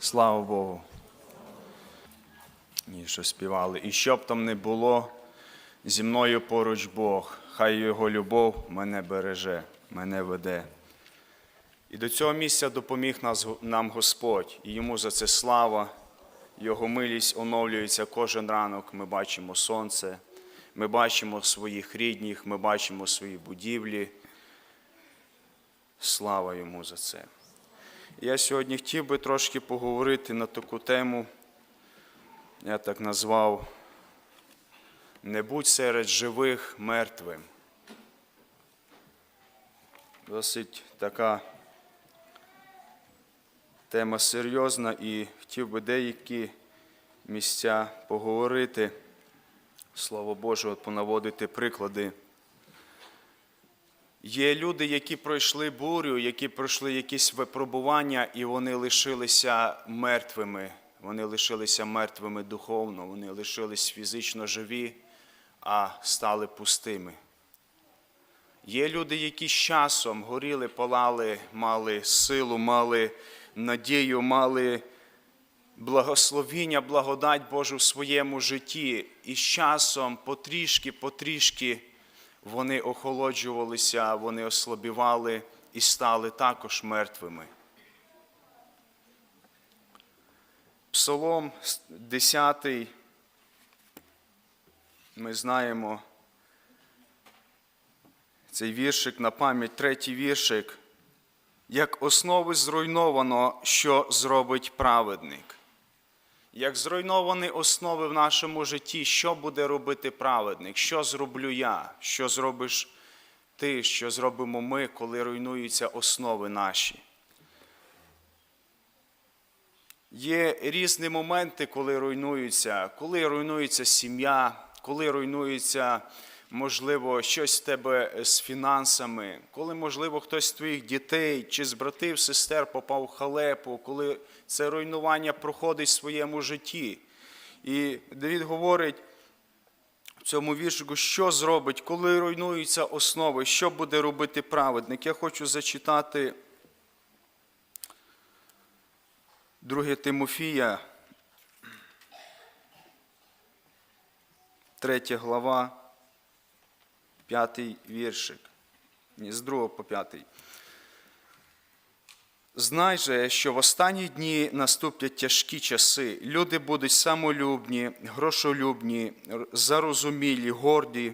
Слава Богу. І що співали. І щоб там не було, зі мною поруч Бог, хай Його любов мене береже, мене веде. І до цього місця допоміг нам Господь, і йому за це слава, Його милість оновлюється кожен ранок. Ми бачимо сонце, ми бачимо своїх рідних, ми бачимо свої будівлі. Слава йому за це. Я сьогодні хотів би трошки поговорити на таку тему, я так назвав Не будь серед живих мертвим. Досить така тема серйозна і хотів би деякі місця поговорити, Слово Боже, от понаводити приклади. Є люди, які пройшли бурю, які пройшли якісь випробування, і вони лишилися мертвими. Вони лишилися мертвими духовно, вони лишились фізично живі, а стали пустими. Є люди, які з часом горіли, палали, мали силу, мали надію, мали благословіння, благодать Божу в своєму житті. І з часом потрішки, потрішки вони охолоджувалися, вони ослабівали і стали також мертвими. Псалом 10, ми знаємо цей віршик на пам'ять, третій віршик. Як основи зруйновано, що зробить праведник. Як зруйновані основи в нашому житті, що буде робити праведник? Що зроблю я? Що зробиш ти? Що зробимо ми, коли руйнуються основи наші? Є різні моменти, коли руйнуються, коли руйнується сім'я, коли руйнується, можливо, щось в тебе з фінансами, коли, можливо, хтось з твоїх дітей чи з братів, сестер попав в халепу, коли це руйнування проходить в своєму житті. І Давід говорить в цьому віршику, що зробить, коли руйнуються основи, що буде робити праведник. Я хочу зачитати 2 Тимофія, 3 глава, 5 віршик. Ні, з 2 по 5. Знай же, що в останні дні наступлять тяжкі часи. Люди будуть самолюбні, грошолюбні, зарозумілі, горді,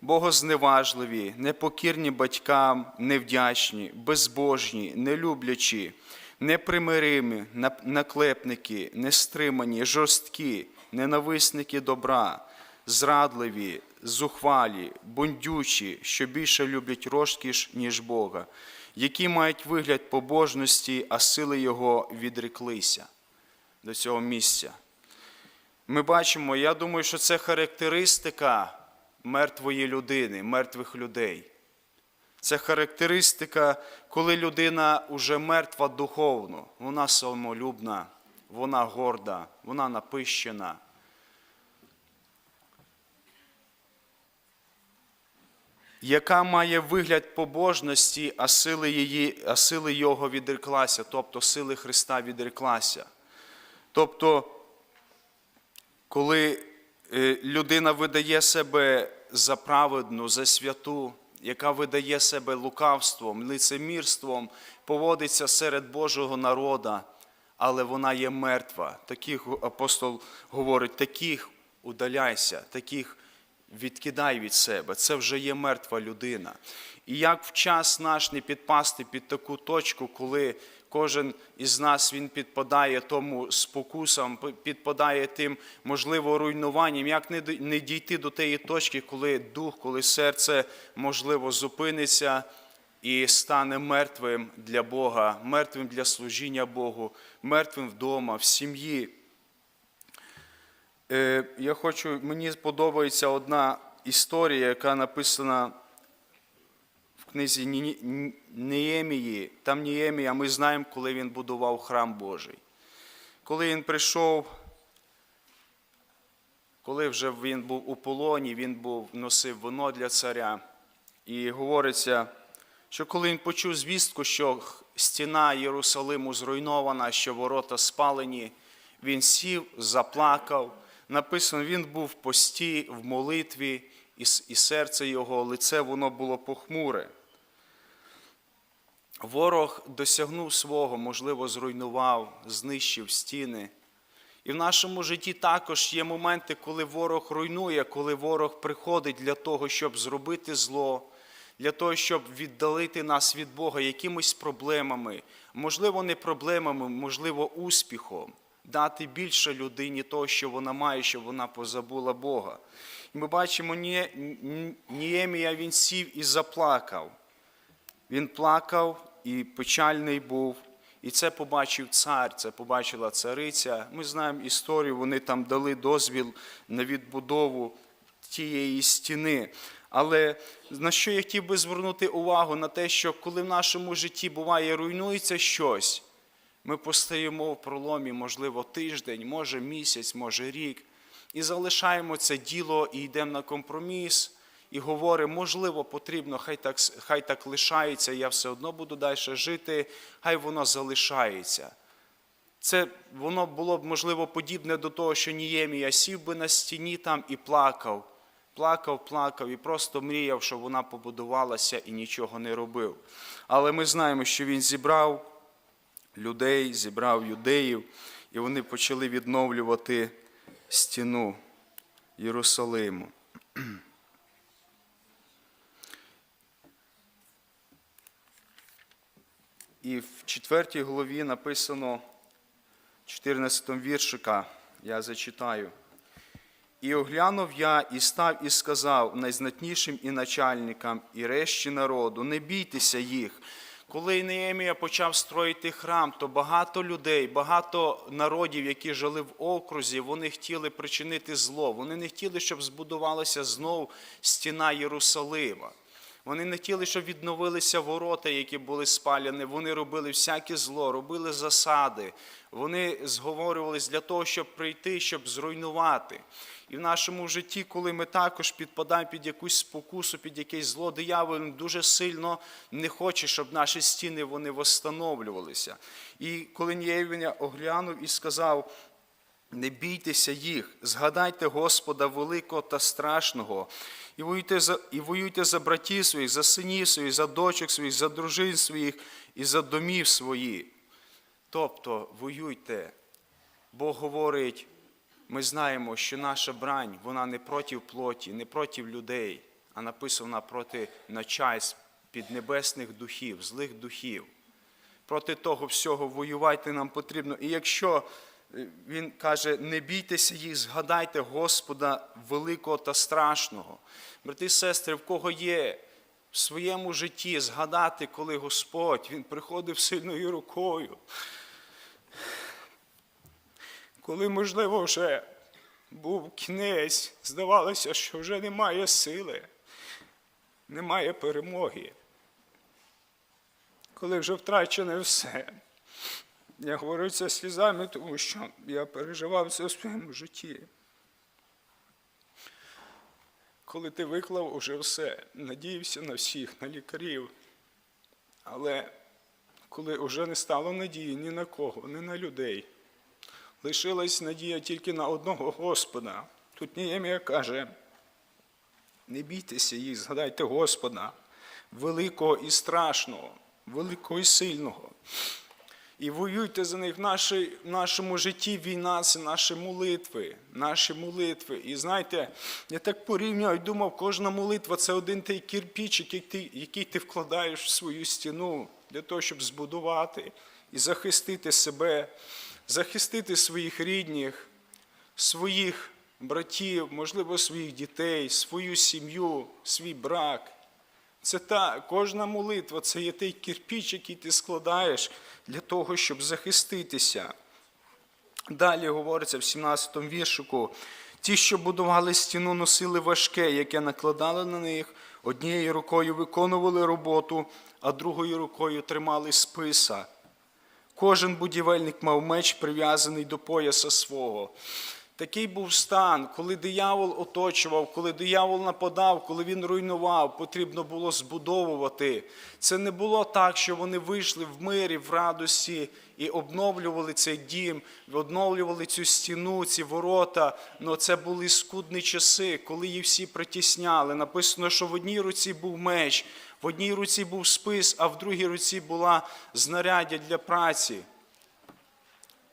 богозневажливі, непокірні батькам, невдячні, безбожні, нелюблячі, непримиримі, наклепники, нестримані, жорсткі, ненависники добра, зрадливі, зухвалі, бундючі, що більше люблять розкіш, ніж Бога, які мають вигляд побожності, а сили Його відреклися до цього місця. Ми бачимо, я думаю, що це характеристика мертвої людини, мертвих людей. Це характеристика, коли людина вже мертва духовно, вона самолюбна, вона горда, вона напищена. Яка має вигляд побожності, а сили, її, а сили Його відреклася, тобто сили Христа відреклася. Тобто, коли е, людина видає себе за праведну, за святу, яка видає себе лукавством, лицемірством, поводиться серед Божого народа, але вона є мертва. Таких апостол говорить, таких удаляйся, таких відкидай від себе. Це вже є мертва людина. І як в час наш не підпасти під таку точку, коли кожен із нас він підпадає тому спокусам, підпадає тим, можливо, руйнуванням, як не дійти до тієї точки, коли дух, коли серце, можливо, зупиниться і стане мертвим для Бога, мертвим для служіння Богу, мертвим вдома, в сім'ї. Е, Я хочу, мені подобається одна історія, яка написана в книзі Неємії. Там Неємія, ми знаємо, коли він будував храм Божий. Коли він прийшов, коли вже він був у полоні, він був, носив вино для царя. І говориться, що коли він почув звістку, що стіна Єрусалиму зруйнована, що ворота спалені, він сів, заплакав. Написано, він був в пості, в молитві, і, серце його, лице воно було похмуре. Ворог досягнув свого, можливо, зруйнував, знищив стіни. І в нашому житті також є моменти, коли ворог руйнує, коли ворог приходить для того, щоб зробити зло, для того, щоб віддалити нас від Бога якимись проблемами, можливо, не проблемами, можливо, успіхом, дати більше людині того, що вона має, щоб вона позабула Бога. І ми бачимо, Ніє- Ні- Ніємія він сів і заплакав. Він плакав і печальний був. І це побачив цар, це побачила цариця. Ми знаємо історію, вони там дали дозвіл на відбудову тієї стіни. Але на що я хотів би звернути увагу? На те, що коли в нашому житті буває руйнується щось, ми постаємо в проломі, можливо, тиждень, може місяць, може рік, і залишаємо це діло і йдемо на компроміс, і говоримо, можливо, потрібно, хай так, хай так лишається, я все одно буду далі жити, хай воно залишається. Це воно було б, можливо, подібне до того, що Ніємія сів би на стіні там і плакав. Плакав, плакав і просто мріяв, щоб вона побудувалася і нічого не робив. Але ми знаємо, що він зібрав людей, зібрав юдеїв, і вони почали відновлювати стіну Єрусалиму. І в четвертій главі написано, 14 віршика, я зачитаю. І оглянув я, і став, і сказав найзнатнішим і начальникам, і решті народу, не бійтеся їх. Коли Неємія почав строїти храм, то багато людей, багато народів, які жили в окрузі, вони хотіли причинити зло. Вони не хотіли, щоб збудувалася знов стіна Єрусалима. Вони не хотіли, щоб відновилися ворота, які були спалені. Вони робили всяке зло, робили засади. Вони зговорювались для того, щоб прийти, щоб зруйнувати. І в нашому житті, коли ми також підпадаємо під якусь спокусу, під якесь зло, диявол дуже сильно не хоче, щоб наші стіни вони восстановлювалися. І коли Нієвіня оглянув і сказав, не бійтеся їх, згадайте Господа великого та страшного, і воюйте за, і воюйте за братів своїх, за синів своїх, за дочок своїх, за дружин своїх і за домів своїх. Тобто воюйте. Бог говорить, ми знаємо, що наша брань, вона не проти плоті, не проти людей, а написана проти начальств піднебесних духів, злих духів. Проти того всього воювати нам потрібно. І якщо він каже, не бійтеся їх, згадайте Господа великого та страшного. Брати і сестри, в кого є в своєму житті згадати, коли Господь Він приходив сильною рукою. Коли, можливо, вже був кінець, здавалося, що вже немає сили, немає перемоги коли вже втрачене все. Я говорю це слізами, тому що я переживав це у своєму житті. Коли ти виклав уже все, надіявся на всіх, на лікарів. Але коли вже не стало надії ні на кого, ні на людей, лишилась надія тільки на одного Господа. Тут Ніємія каже, не бійтеся їх, згадайте Господа, великого і страшного, великого і сильного. І воюйте за них в, нашому житті війна це наші молитви, наші молитви. І знаєте, я так порівняв і думав, кожна молитва це один той ти, який ти вкладаєш в свою стіну для того, щоб збудувати і захистити себе, захистити своїх рідних, своїх братів, можливо, своїх дітей, свою сім'ю, свій брак. Це та кожна молитва, це є той кирпіч, який ти складаєш для того, щоб захиститися. Далі говориться в 17-му віршику. Ті, що будували стіну, носили важке, яке накладали на них, однією рукою виконували роботу, а другою рукою тримали списа. Кожен будівельник мав меч прив'язаний до пояса свого. Такий був стан, коли диявол оточував, коли диявол нападав, коли він руйнував, потрібно було збудовувати. Це не було так, що вони вийшли в мирі, в радості і обновлювали цей дім, обновлювали цю стіну, ці ворота. Но це були скудні часи, коли їх всі притісняли. Написано, що в одній руці був меч, в одній руці був спис, а в другій руці була знаряддя для праці.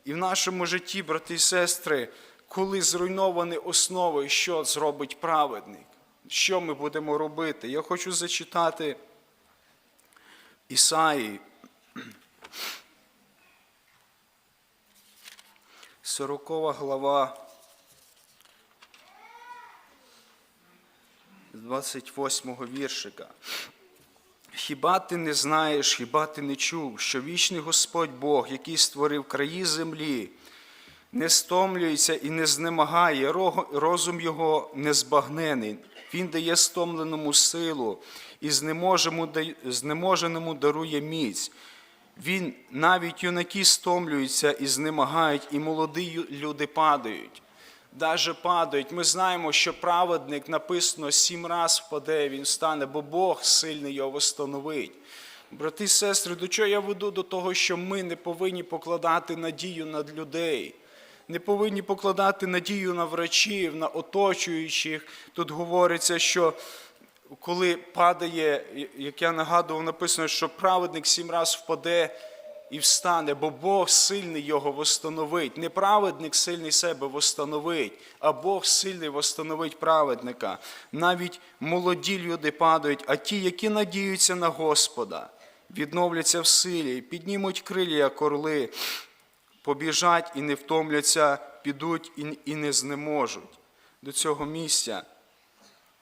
І в нашому житті, брати і сестри, коли зруйновані основи, що зробить праведник? Що ми будемо робити? Я хочу зачитати Ісаї. 40 глава, 28 віршика. Хіба ти не знаєш, хіба ти не чув, що вічний Господь Бог, який створив краї землі, не стомлюється і не знемагає, розум його незбагнений. Він дає стомленому силу і знеможеному дарує міць. Він навіть юнаки стомлюються і знемагають, і молоді люди падають. Даже падають. Ми знаємо, що праведник написано сім раз впаде, він встане, бо Бог сильний його восстановить. Брати і сестри, до чого я веду? До того, що ми не повинні покладати надію над людей. Не повинні покладати надію на врачів, на оточуючих. Тут говориться, що коли падає, як я нагадував, написано, що праведник сім раз впаде і встане, бо Бог сильний його восстановить. Не праведник сильний себе восстановить, а Бог сильний восстановить праведника. Навіть молоді люди падають, а ті, які надіються на Господа, відновляться в силі, піднімуть крилля, як орли, побіжать і не втомляться, підуть і- не знеможуть. До цього місця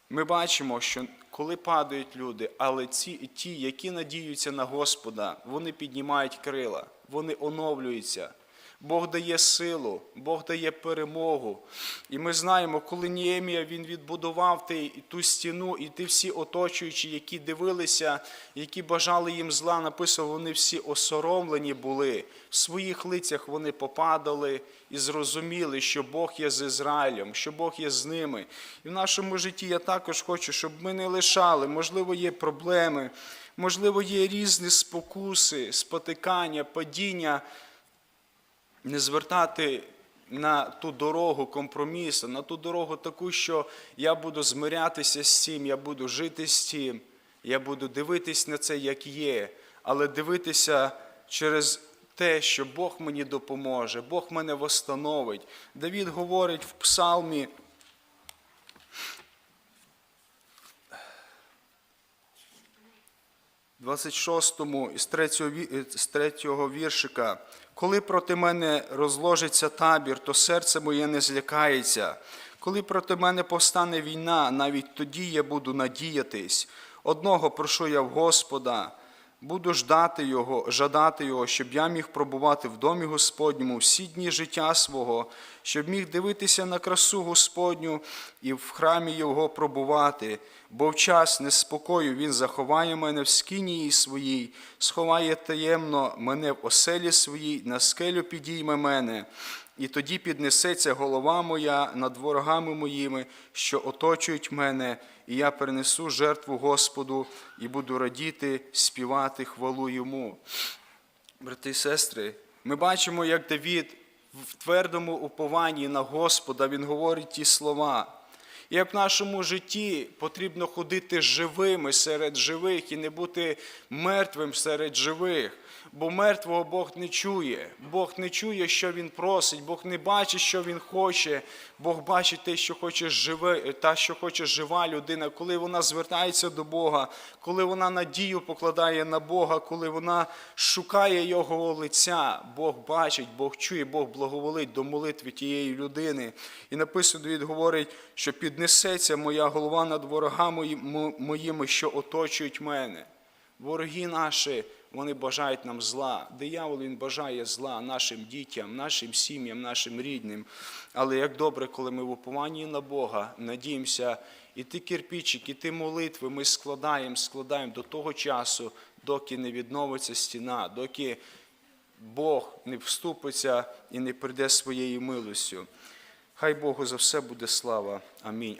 ми бачимо, що коли падають люди, але ці, ті, які надіються на Господа, вони піднімають крила, вони оновлюються. Бог дає силу, Бог дає перемогу. І ми знаємо, коли Ніемія він відбудував ти- ту стіну, і ті всі оточуючі, які дивилися, які бажали їм зла, написано, вони всі осоромлені були. В своїх лицях вони попадали і зрозуміли, що Бог є з Ізраїлем, що Бог є з ними. І в нашому житті я також хочу, щоб ми не лишали, можливо, є проблеми, можливо, є різні спокуси, спотикання, падіння не звертати на ту дорогу компромісу, на ту дорогу таку, що я буду змирятися з цим, я буду жити з цим, я буду дивитись на це, як є, але дивитися через те, що Бог мені допоможе, Бог мене восстановить. Давід говорить в псалмі. – 26 із 3, з 3 віршика. Коли проти мене розложиться табір, то серце моє не злякається. Коли проти мене повстане війна, навіть тоді я буду надіятись. Одного прошу я в Господа, буду ждати Його, жадати Його, щоб я міг пробувати в домі Господньому всі дні життя свого, щоб міг дивитися на красу Господню і в храмі Його пробувати, бо в час неспокою Він заховає мене в скинії своїй, сховає таємно мене в оселі своїй, на скелю підійме мене. І тоді піднесеться голова моя над ворогами моїми, що оточують мене, і я принесу жертву Господу і буду радіти, співати хвалу йому. Брати і сестри, ми бачимо, як Давід в твердому упованні на Господа він говорить ті слова. Як в нашому житті потрібно ходити живими серед живих і не бути мертвим серед живих. Бо мертвого Бог не чує. Бог не чує, що Він просить, Бог не бачить, що Він хоче. Бог бачить те, що хоче живе, та, що хоче жива людина, коли вона звертається до Бога, коли вона надію покладає на Бога, коли вона шукає Його лиця. Бог бачить, Бог чує, Бог благоволить до молитви тієї людини. І написано, він говорить, що піднесеться моя голова над ворогами моїми, що оточують мене. Вороги наші, вони бажають нам зла. Диявол він бажає зла нашим дітям, нашим сім'ям, нашим рідним. Але як добре, коли ми в упованні на Бога надіємося, і ті кирпичики, і ті молитви ми складаємо, складаємо до того часу, доки не відновиться стіна, доки Бог не вступиться і не прийде своєю милостю. Хай Богу за все буде слава. Амінь.